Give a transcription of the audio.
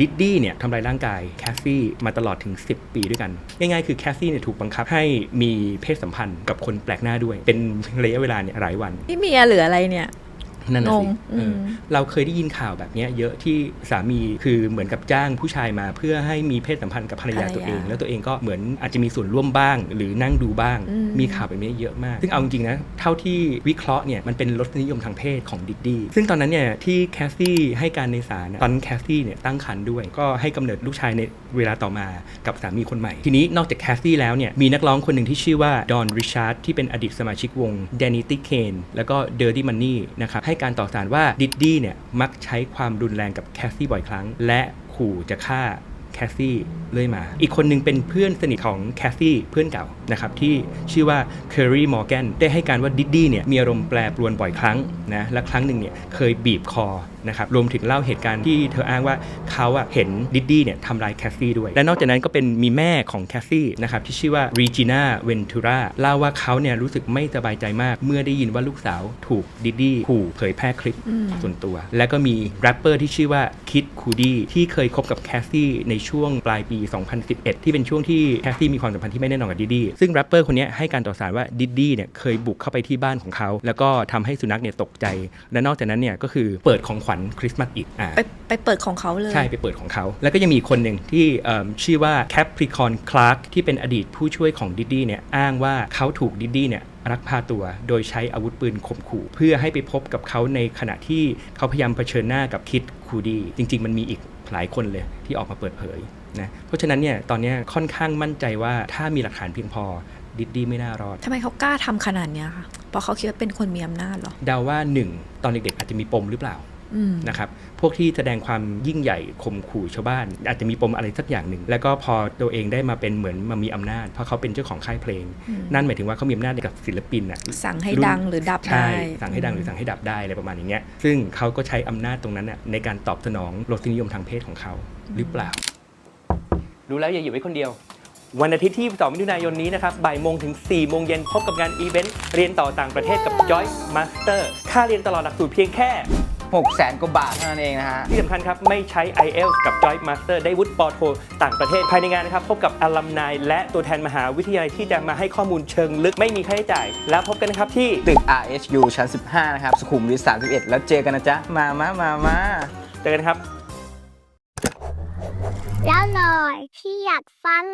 ดิดดี้เนี่ยทำลายร่างกายแคสซี่มาตลอดถึง 10 ปีด้วยกัน ง่ายๆ คือแคสซี่เนี่ยถูกบังคับให้มีเพศสัมพันธ์กับคนแปลกหน้าด้วย เป็นระยะเวลาเนี่ยหลายวัน พี่เมียเหลืออะไรเนี่ย นั่นน่ะสิงงเอออม เราเคยได้ยินข่าวแบบเนี้ยเยอะที่สามีคือเหมือนกับจ้างผู้ชายมา เพื่อให้มีเพศสัมพันธ์กับภรรยาตัวเอง แล้วตัวเองก็เหมือนอาจจะมีส่วนร่วมบ้าง หรือนั่งดูบ้าง อืม มีข่าวแบบนี้เยอะมาก ซึ่งเอาจริงๆนะเท่าที่วิเคราะห์เนี่ยมันเป็นรสนิยมทางเพศของดิดดี้ซึ่งตอนนั้นเนี่ยที่แคสซี่ให้การในศาลนะตอนนั้นแคสซี่เนี่ยตั้งครรภ์ด้วย ก็ให้กำเนิดลูกชายในเวลาต่อมากับสามีคนใหม่ ทีนี้นอกจากแคสซี่แล้วเนี่ยมีนักร้องคนหนึ่งที่ชื่อว่าดอนริชาร์ดที่เป็นอดีตสมาชิกวง d a n i t y Kane แล้วก็ Dirty Money นะครับให้การต่อสารว่าดิดดี้เนี่ยมักใช้ความรุนแรงกับแคสซี่บ่อยครั้ง และขู่จะฆ่าแคสซี่เรื่อยมา อีกคนหนึงเป็นเพื่อนสนิทของแคสซี่เพื่อนเก่านะครับที่ชื่อว่าเคอรีมอร์แกนได้ให้การว่าดิดดี้เนี่ยมีอารมณ์แปรปรวนบ่อยครั้งนะและครั้งหนึ่งเนี่ยเคยบีบคอนะครับรวมถึงเล่าเหตุการณ์ที่เธออ้างว่าเขาอะเห็นดิดดี้เนี่ยทำลายแคสซี่ด้วย และนอกจากนั้นก็เป็นมีแม่ของแคสซี่นะครับที่ชื่อว่ารีจิน่าเวนทูราเล่าว่าเขาเนี่ยรู้สึกไม่สบายใจมาก เมื่อได้ยินว่าลูกสาวถูกดิดดี้ขู่เผยแพร่คลิปอืมส่วนตัว แล้วก็มีแรปเปอร์ที่ชื่อว่าคิดคูดี้ที่เคยคบกับแคสซี่ในช่วงปลายปี 2011 ที่เป็นช่วงที่แคสซี่มีความสัมพันธ์ที่ไม่แน่นอนกับดิดดี้ซึ่งแรปเปอร์คนเนี้ยให้การต่อสารว่าดิดดี้เนี่ยเคยบุกเข้าไปที่บ้านของเขา แล้วก็ทำให้สุนัขเนี่ยตกใจ และนอกจากนั้นเนี่ยก็คือเปิดของขวัญคริสต์มาสอีกอ่าไปไปเปิดของเขาเลย ใช่ไปเปิดของเขา แล้วก็ยังมีอีกคนหนึ่งที่เอิ่มชื่อว่าแคปริคอนคลาร์กที่เป็นอดีตผู้ช่วยของดิดดี้เนี่ยอ้างว่าเขาถูกดิดดี้เนี่ยรักพาตัวโดยใช้อาวุธปืนข่มขู่ เพื่อให้ไปพบกับเขาในขณะที่เขาพยายามเผชิญหน้ากับคิดคูดี้จริง ๆ มันมีอีกหลายคนเลยที่ออกมาเปิดเผยนะเพราะฉะนั้นเนี่ยตอนเนี้ยค่อนข้างมั่นใจว่าถ้ามีหลักฐานเพียงพอดิดดี้ไม่น่ารอด ทำไมเขากล้าทำขนาดเนี้ยคะ เพราะเขาคิดว่าเป็นคนมีอำนาจเหรอ เดาว่าหนึ่งตอนเด็กๆอาจจะมีปมหรือเปล่าอืม นะครับพวกที่แสดงความยิ่งใหญ่ข่มขู่ชาวบ้าน อาจจะมีปมอะไรสักอย่างหนึ่ง แล้วก็พอตัวเองได้มาเป็นเหมือนมามีอำนาจ เพราะเขาเป็นเจ้าของค่ายเพลงอืมนั่นหมายถึงว่าเขามีอำนาจในกับศิลปินอะสั่งให้รุ่นดังหรือดับใช่ได้สั่งให้ดังหรือสั่งให้ดับได้อะไรประมาณอย่างเงี้ยซึ่งเขาก็ใช้อำนาจตรงนั้นน่ะในการตอบสนองรสนิยมทางเพศของเขาหรือเปล่า รู้แล้วอย่าอยู่ไว้คนเดียววันอาทิตย์ที่ 2 มิถุนายนนี้นะครับ บ่ายโมงถึง 4 โมงเย็นพบกับงานอีเวนต์ เรียนต่อต่างประเทศกับ Joy Master ค่าเรียนตลอดหลักสูตรเพียงแค่ 6แสนกว่าบาทเท่านั้นเองนะฮะ ที่สำคัญครับ ไม่ใช้ IELTS กับ Joy Master ได้วุฒิปอโทต่างประเทศภายในงานนะครับ พบกับอลัมนายและตัวแทนมหาวิทยาลัยที่จะมาให้ข้อมูลเชิงลึกไม่มีค่าใช้จ่าย แล้วพบกันนะครับที่ตึก RSU ชั้น 15 นะครับ สุขุมวิท31 แล้วเจอกันนะจ๊ะ มามามามาเจอกันครับ แล้วหน่อยที่อยากฟัง